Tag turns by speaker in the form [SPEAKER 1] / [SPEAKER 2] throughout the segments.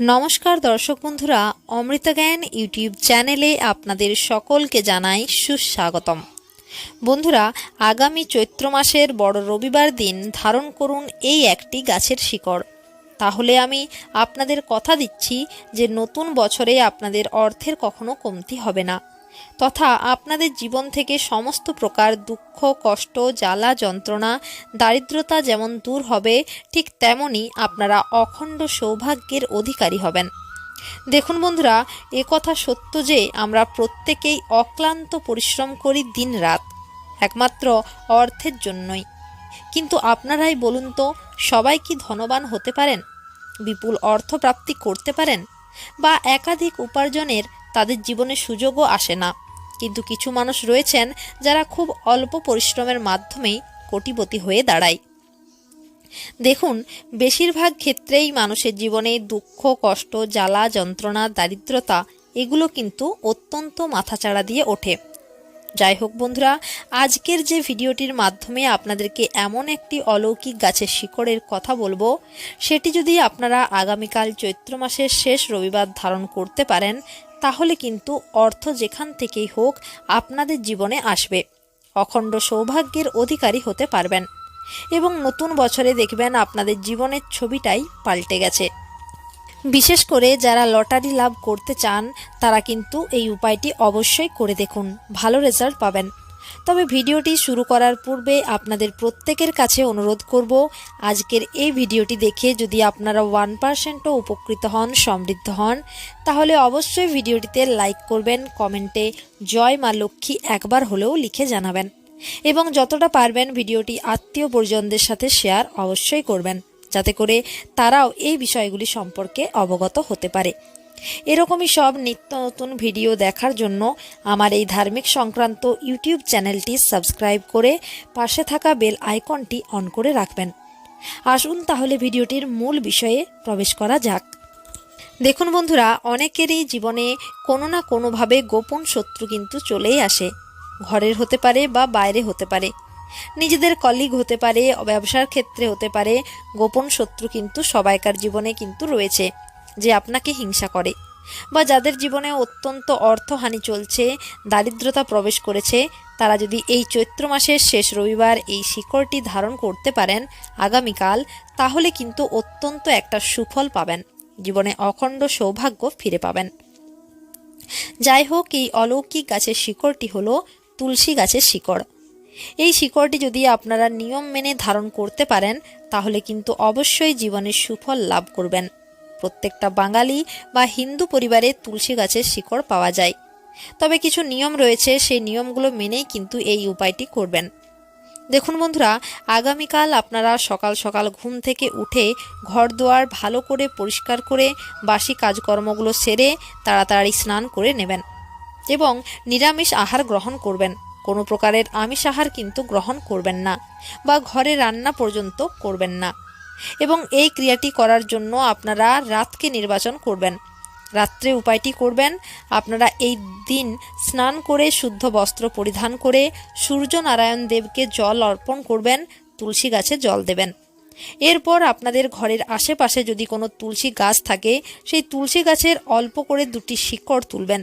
[SPEAKER 1] নমস্কার দর্শক বন্ধুরা, অমৃতা জ্ঞান ইউটিউব চ্যানেলে আপনাদের সকলকে জানাই সুস্বাগতম। বন্ধুরা, আগামী চৈত্র মাসের বড় রবিবার দিন ধারণ করুন এই একটি গাছের শিকড়। তাহলে আমি আপনাদের কথা দিচ্ছি যে নতুন বছরে আপনাদের অর্থের কখনো কমতি হবে না। তথা আপনাদের জীবন থেকে সমস্ত প্রকার দুঃখ, কষ্ট, জ্বালা, যন্ত্রণা, দারিদ্রতা যেমন দূর হবে, ঠিক তেমনই আপনারা অখণ্ড সৌভাগ্যের অধিকারী হবেন। দেখুন বন্ধুরা, এ কথা সত্য যে আমরা প্রত্যেকেই অক্লান্ত পরিশ্রম করি দিন রাত, একমাত্র অর্থের জন্যই। কিন্তু আপনারাই বলুন তো, সবাই কি ধনবান হতে পারেন? বিপুল অর্থ প্রাপ্তি করতে পারেন? বা একাধিক উপার্জনের তাদের জীবনে সুযোগও আসে না। কিন্তু কিছু মানুষ রয়েছেন যারা খুব অল্প পরিশ্রমের মাধ্যমেই কোটিপতি হয়ে দাঁড়ায়। দেখুন, বেশিরভাগ ক্ষেত্রেই মানুষের জীবনে দুঃখ, কষ্ট, জ্বালা, যন্ত্রণা, দারিদ্রতা এগুলো কিন্তু অত্যন্ত মাথাচাড়া দিয়ে ওঠে। যাই হোক বন্ধুরা, আজকের যে ভিডিওটির মাধ্যমে আপনাদেরকে এমন একটি অলৌকিক গাছের শিকড়ের কথা বলব, সেটি যদি আপনারা আগামীকাল চৈত্র মাসের শেষ রবিবার ধারণ করতে পারেন তাহলে কিন্তু অর্থ যেখান থেকেই হোক আপনাদের জীবনে আসবে। অখণ্ড সৌভাগ্যের অধিকারী হতে পারবেন। এবং নতুন বছরে দেখবেন আপনাদের জীবনের ছবিটাই পাল্টে গেছে। বিশেষ করে যারা লটারি লাভ করতে চান, তারা কিন্তু এই উপায়টি অবশ্যই করে দেখুন। ভালো রেজাল্ট পাবেন। তবে ভিডিওটি শুরু করার পূর্বে আপনাদের প্রত্যেকের কাছে অনুরোধ করব আজকের এই ভিডিওটি দেখে যদি আপনারা ওয়ান পার্সেন্টও উপকৃত হন, সমৃদ্ধ হন, তাহলে অবশ্যই ভিডিওটিতে লাইক করবেন, কমেন্টে জয় মা লক্ষ্মী একবার হলেও লিখে জানাবেন। এবং যতটা পারবেন ভিডিওটি আত্মীয় পরিজনদের সাথে শেয়ার অবশ্যই করবেন, যাতে করে তারাও এই বিষয়গুলি সম্পর্কে অবগত হতে পারে। এরকমই সব নিত্য নতুন ভিডিও দেখার জন্য আমার এই ধার্মিক সংক্রান্ত ইউটিউব চ্যানেলটি সাবস্ক্রাইব করে পাশে থাকা বেল আইকনটি অন করে রাখবেন। আসুন তাহলে ভিডিওটির মূল বিষয়ে প্রবেশ করা যাক। দেখুন বন্ধুরা, অনেকেরই জীবনে কোনো না কোনোভাবে গোপন শত্রু কিন্তু চলেই আসে। ঘরের হতে পারে বা বাইরে হতে পারে। নিজেদের কলিগ হতে পারে, ব্যবসার ক্ষেত্রে হতে পারে, গোপন শত্রু কিন্তু সবাইকার জীবনে কিন্তু রয়েছে। যে আপনাকে হিংসা করে বা যাদের জীবনে অত্যন্ত অর্থহানি চলছে, দারিদ্রতা প্রবেশ করেছে, তারা যদি এই চৈত্র মাসের শেষ রবিবার এই শিকড়টি ধারণ করতে পারেন আগামীকাল, তাহলে কিন্তু অত্যন্ত একটা সুফল পাবেন। জীবনে অখণ্ড সৌভাগ্য ফিরে পাবেন। যাই হোক, এই অলৌকিক গাছের শিকড়টি হলো তুলসী গাছের শিকড়। এই শিকড়টি যদি আপনারা নিয়ম মেনে ধারণ করতে পারেন, তাহলে কিন্তু অবশ্যই জীবনের সুফল লাভ করবেন। প্রত্যেকটা বাঙালি বা হিন্দু পরিবারে তুলসী গাছের শিকড় পাওয়া যায়। তবে কিছু নিয়ম রয়েছে, সেই নিয়মগুলো মেনেই কিন্তু এই উপায়টি করবেন। দেখুন বন্ধুরা, আগামীকাল আপনারা সকাল সকাল ঘুম থেকে উঠে ঘর দুয়ার ভালো করে পরিষ্কার করে বাসি কাজকর্মগুলো সেরে তাড়াতাড়ি স্নান করে নেবেন এবং নিরামিষ আহার গ্রহণ করবেন। কোনো প্রকারের আমিষ আহার কিন্তু গ্রহণ করবেন না বা ঘরে রান্না পর্যন্ত করবেন না। এবং এই ক্রিয়াটি করার জন্য আপনারা রাতকে নির্বাচন করবেন। রাত্রে উপায়টি করবেন, আপনারা এই দিন স্নান করে, শুদ্ধ বস্ত্র পরিধান করে সূর্য নারায়ণ দেবকে জল অর্পণ করবেন, তুলসী গাছে জল দেবেন। এরপর আপনাদের ঘরের আশেপাশে যদি কোনো তুলসী গাছ থাকে, সেই তুলসী গাছের অল্প করে দুটি শিকড় তুলবেন।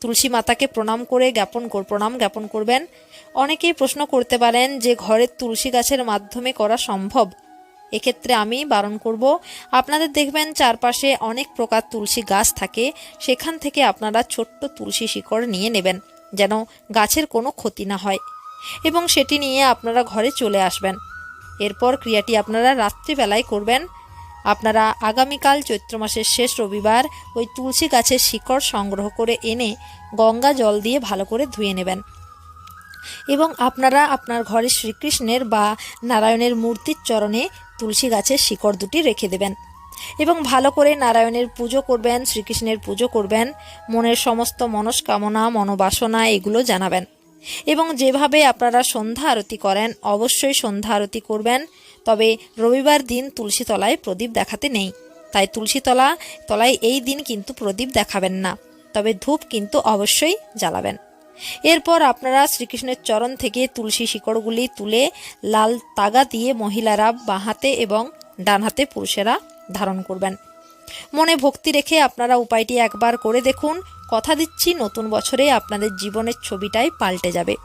[SPEAKER 1] তুলসী মাতাকে প্রণাম করে জ্ঞাপন প্রণাম জ্ঞাপন করবেন। অনেকেই প্রশ্ন করতে পারেন যে ঘরের তুলসী গাছের মাধ্যমে করা সম্ভব। এক্ষেত্রে আমি বারণ করব। আপনাদের দেখবেন চারপাশে অনেক প্রকার তুলসী গাছ থাকে, সেখান থেকে আপনারা ছোট্ট তুলসী শিকড় নিয়ে নেবেন, যেন গাছের কোনো ক্ষতি না হয় এবং সেটি নিয়ে আপনারা ঘরে চলে আসবেন। এরপর ক্রিয়াটি আপনারা রাত্রিবেলায় করবেন। আপনারা আগামীকাল চৈত্র মাসের শেষ রবিবার ওই তুলসী গাছের শিকড় সংগ্রহ করে এনে গঙ্গা জল দিয়ে ভালো করে ধুয়ে নেবেন এবং আপনারা আপনার ঘরে শ্রীকৃষ্ণের বা নারায়ণের মূর্তির চরণে তুলসী গাছের শিকড় দুটি রেখে দেবেন। এবং ভালো করে নারায়ণের পুজো করবেন, শ্রীকৃষ্ণের পুজো করবেন, মনের সমস্ত মনস্কামনা, মনোবাসনা এগুলো জানাবেন। এবং যেভাবে আপনারা সন্ধ্যা আরতি করেন, অবশ্যই সন্ধ্যা আরতি করবেন, তবে রবিবার দিন তুলসী তলায় প্রদীপ দেখাতে নেই। তাই তুলসী তলা তলায় এই দিন কিন্তু প্রদীপ দেখাবেন না, তবে ধূপ কিন্তু অবশ্যই জ্বালাবেন। এরপর আপনারা শ্রীকৃষ্ণের চরণ থেকে তুলসী শিকড়গুলি তুলে লাল তাগা দিয়ে মহিলারা বাঁ হাতে এবং ডান হাতে পুরুষেরা ধারণ করবেন। মনে ভক্তি রেখে আপনারা উপায়টি একবার করে দেখুন। কথা দিচ্ছি, নতুন বছরে আপনাদের জীবনের ছবিটাই পাল্টে যাবে।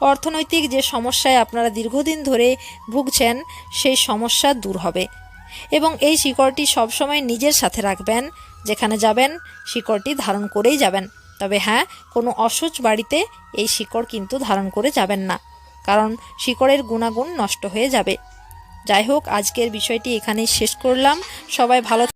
[SPEAKER 1] অর্থনৈতিক যে সমস্যায় আপনারা দীর্ঘদিন ধরে ভুগছেন, সেই সমস্যা দূর হবে। এবং এই শিকড়টি সবসময় নিজের সাথে রাখবেন। যেখানে যাবেন, শিকড়টি ধারণ করেই যাবেন। তবে হ্যাঁ কোনো অসুচ বাড়িতে এই শিকড় কিন্তু ধারণ করে যাবেন না, কারণ শিকড়ের গুণাগুণ নষ্ট হয়ে যাবে। যাই হোক, আজকের বিষয়টি এখানেই শেষ করলাম। সবাই ভালো